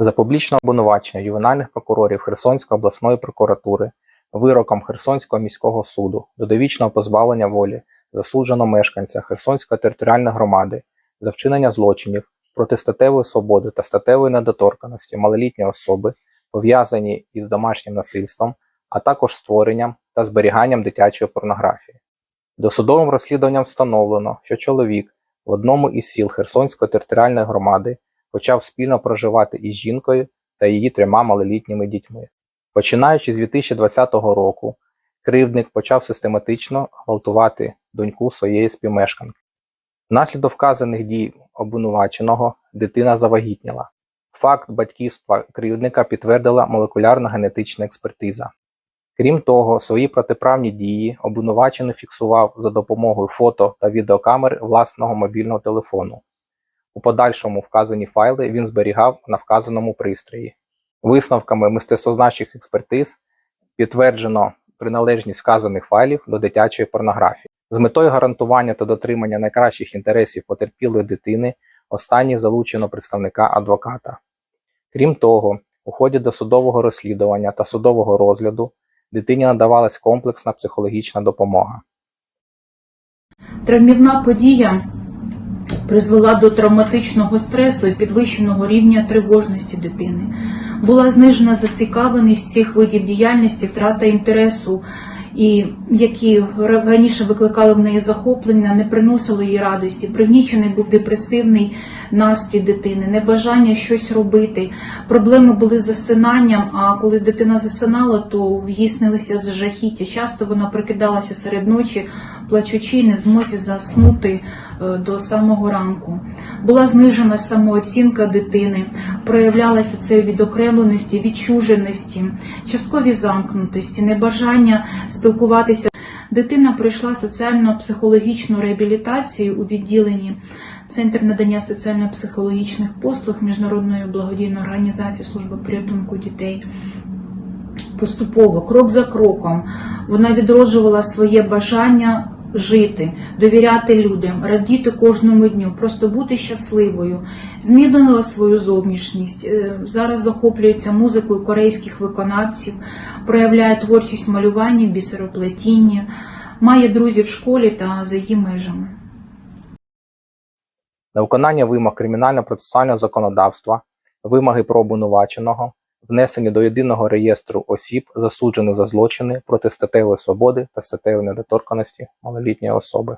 За публічне обвинувачення ювенальних прокурорів Херсонської обласної прокуратури вироком Херсонського міського суду до довічного позбавлення волі засуджено мешканця Херсонської територіальної громади за вчинення злочинів проти статевої свободи та статевої недоторканості малолітньої особи, пов'язані із домашнім насильством, а також створенням та зберіганням дитячої порнографії. Досудовим розслідуванням встановлено, що чоловік в одному із сіл Херсонської територіальної громади почав спільно проживати із жінкою та її трьома малолітніми дітьми. Починаючи з 2020 року, кривдник почав систематично гвалтувати доньку своєї співмешканки. Внаслідок вказаних дій обвинуваченого дитина завагітніла. Факт батьківства кривдника підтвердила молекулярна генетична експертиза. Крім того, свої протиправні дії обвинувачений фіксував за допомогою фото та відеокамер власного мобільного телефону. У подальшому вказані файли він зберігав на вказаному пристрої. Висновками мистецтвознавчих експертиз підтверджено приналежність вказаних файлів до дитячої порнографії. З метою гарантування та дотримання найкращих інтересів потерпілої дитини останній залучено представника адвоката. Крім того, у ході досудового розслідування та судового розгляду дитині надавалась комплексна психологічна допомога. Травмівна подія призвела до травматичного стресу і підвищеного рівня тривожності дитини. Була знижена зацікавленість всіх видів діяльності, втрата інтересу, і які раніше викликали в неї захоплення, не приносили їй радості. Пригнічений був депресивний настрій дитини, небажання щось робити. Проблеми були з засинанням. А коли дитина засинала, то їй снилися з жахіття. Часто вона прокидалася серед ночі, плачучи, не в змозі заснути е, до самого ранку. Була знижена самооцінка дитини, проявлялася це відокремленості, відчуженості, частковій замкнутості, небажання спілкуватися. Дитина пройшла соціально-психологічну реабілітацію у відділенні Центр надання соціально-психологічних послуг Міжнародної благодійної організації служби порятунку дітей. Поступово, крок за кроком, вона відроджувала своє бажання жити, довіряти людям, радіти кожному дню, просто бути щасливою, змінила свою зовнішність. Е, Зараз захоплюється музикою корейських виконавців, проявляє творчість в малюванні, бісероплетінні, має друзів в школі та за її межами. На виконання вимог кримінально-процесуального законодавства, вимоги про обвинуваченого, внесені до єдиного реєстру осіб, засуджених за злочини проти статевої свободи та статевої недоторканості малолітньої особи.